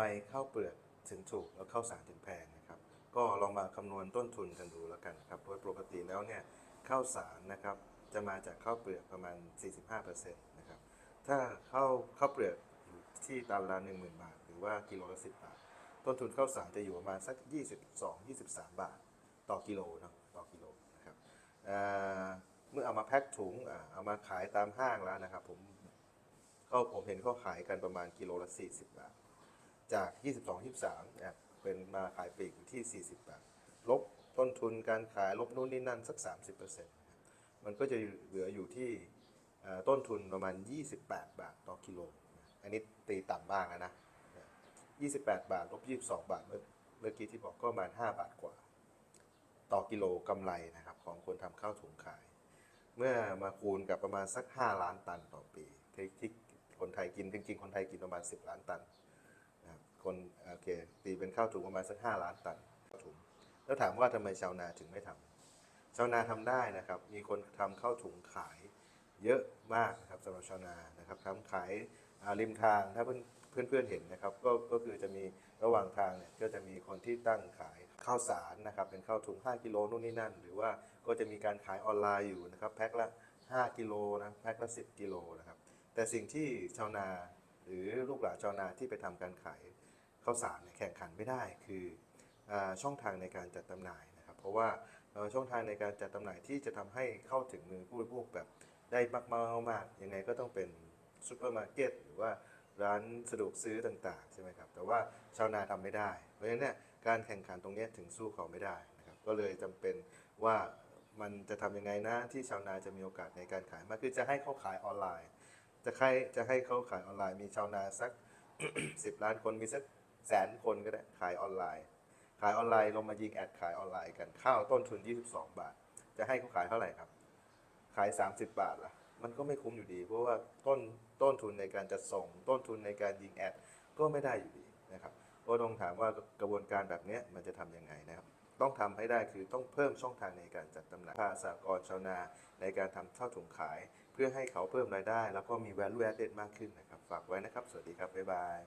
ไมข้าวเปลือกถึงถูกแล้วข้าวสารถึงแพงนะครับ ก็ลองมาคำนวณต้นทุนกันดูแล้วกันครับ โดยปกติแล้วเนี่ยข้าวสารนะครับจะมาจากข้าวเปลือกประมาณ 45%นะครับ ถ้าข้าวข้าวเปลือกอยู่ที่ตันละ10,000 บาท หรือว่ากิโลละ10 บาท ต้นทุนข้าวสารจะอยู่ประมาณสัก 22-23 บาท ต่อกิโลเนาะต่อกิโลนะครับเมื่อเอามาแพ็คถุงเอามาขายตามห้างแล้วนะครับผมก็ผมเห็นเขาขายกันประมาณกิโลละ 40 บาท จาก 22 23เนี่ยเป็นมาขายปลีกอยู่ที่ 40 บาท ลบต้นทุนการขายลบนู่นนี่นั่นสัก 30%มันก็จะเหลืออยู่ที่ต้นทุนประมาณ 28 บาทต่อกิโล อันนี้ตีต่ำบ้างอะนะ 28 บาทลบ22 บาทเมื่อเมื่อกี้ที่บอกก็ประมาณ 5 บาทกว่า ต่อกิโลกำไรนะครับของคนทำข้าวถุงขาย เมื่อมาคูณกับประมาณสัก 5 ล้านตันต่อปีที่ที่คนไทยกินจริงๆ คนไทยกินประมาณ 10 ล้านตัน คนโอเคตีเป็นข้าวถุงประมาณสัก 5 ล้านตันข้าวถุงแล้วถามว่าทำไมชาวนาถึงไม่ทำชาวนาทำได้นะครับ มีคนทำข้าวถุงขายเยอะมากนะครับสำหรับชาวนานะครับทำขายาริมทางถ้าเพื่อนเพื่อนเห็นนะครับก็ก็คือจะมีระหว่างทางเนี่ยก็จะมีคนที่ตั้งขายข้าวสารนะครับเป็นข้าวถุง 5 กิโลนู่นนี่นั่น หรือว่าก็จะมีการขายออนไลน์อยู่นะครับแพ็คละ 5 กิโลนะแพ็คละ 10 กิโลนะครับแต่สิ่งที่ชาวนาหรือลูกหลานชาวนาที่ไปทำการขาย ข้าวสารเนี่ยแข่งขันไม่ได้คืออช่องทางในการจัดจำหน่ายนะครับ เพราะว่าช่องทางในการจัดจำหน่ายที่จะทำให้เข้าถึงมือผู้บริโภคแบบได้มากๆมากยังไงก็ต้องเป็นซูเปอร์มาร์เก็ตหรือว่าร้านสะดวกซื้อต่างๆใช่ไหมครับแต่ว่าชาวนาทำไม่ได้ เพราะฉะนั้นเนี่ยการแข่งขันตรงนี้ถึงสู้เขาไม่ได้นะครับก็เลยจำเป็นว่ามันจะทำยังไงนะที่ชาวนาจะมีโอกาสในการขายมากคือจะให้เขาขายออนไลน์ จะให้จะให้เขาขายออนไลน์มีชาวนาสัก 10 ล้านคนมีสัก แสนคนก็ได้ขายออนไลน์ ขายออนไลน์ลงมายิงแอดขายออนไลน์กันข้าวต้นทุน 22 บาท จะให้เขาขายเท่าไหร่ครับ ขาย 30 บาทล่ะ มันก็ไม่คุ้มอยู่ดี เพราะว่าต้นต้นทุนในการจัดส่ง ต้นทุนในการยิงแอดก็ไม่ได้อยู่ดีนะครับก็ต้องถามว่ากระบวนการแบบนี้มันจะทำยังไงนะครับต้องทำให้ได้คือต้องเพิ่มช่องทางในการจัดจำหน่ายภาสากรชาวนาในการทำข้าวถุงขาย เพื่อให้เขาเพิ่มรายได้ แล้วก็มี value added มากขึ้นนะครับ ฝากไว้นะครับ สวัสดีครับ บ๊ายบาย